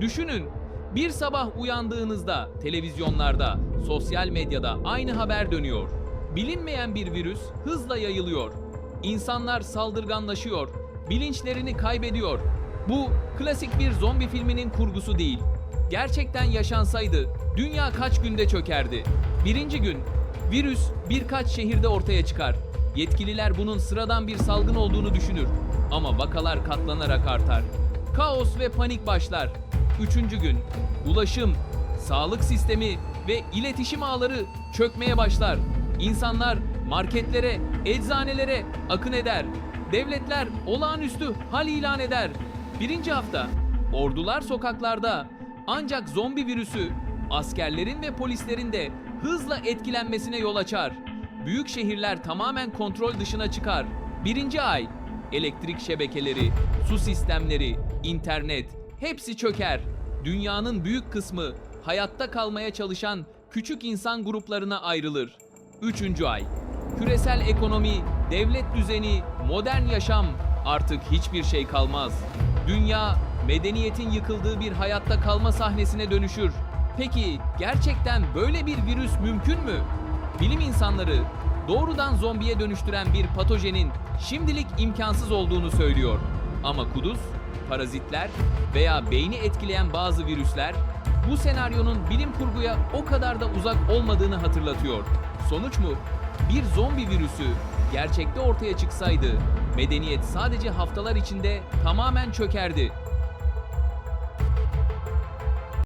Düşünün, bir sabah uyandığınızda televizyonlarda, sosyal medyada aynı haber dönüyor. Bilinmeyen bir virüs hızla yayılıyor. İnsanlar saldırganlaşıyor, bilinçlerini kaybediyor. Bu klasik bir zombi filminin kurgusu değil. Gerçekten yaşansaydı dünya kaç günde çökerdi? Birinci gün virüs birkaç şehirde ortaya çıkar. Yetkililer bunun sıradan bir salgın olduğunu düşünür ama vakalar katlanarak artar. Kaos ve panik başlar. Üçüncü gün ulaşım, sağlık sistemi ve iletişim ağları çökmeye başlar. İnsanlar marketlere, eczanelere akın eder. Devletler olağanüstü hal ilan eder. Birinci hafta ordular sokaklarda ancak zombi virüsü askerlerin ve polislerin de hızla etkilenmesine yol açar. Büyük şehirler tamamen kontrol dışına çıkar. Birinci ay elektrik şebekeleri, su sistemleri, internet hepsi çöker. Dünyanın büyük kısmı hayatta kalmaya çalışan küçük insan gruplarına ayrılır. Üçüncü ay küresel ekonomi, devlet düzeni, modern yaşam artık hiçbir şey kalmaz. Dünya medeniyetin yıkıldığı bir hayatta kalma sahnesine dönüşür. Peki gerçekten böyle bir virüs mümkün mü? Bilim insanları doğrudan zombiye dönüştüren bir patojenin şimdilik imkansız olduğunu söylüyor. Ama kuduz, parazitler veya beyni etkileyen bazı virüsler bu senaryonun bilim kurguya o kadar da uzak olmadığını hatırlatıyor. Sonuç mu? Bir zombi virüsü gerçekte ortaya çıksaydı medeniyet sadece haftalar içinde tamamen çökerdi.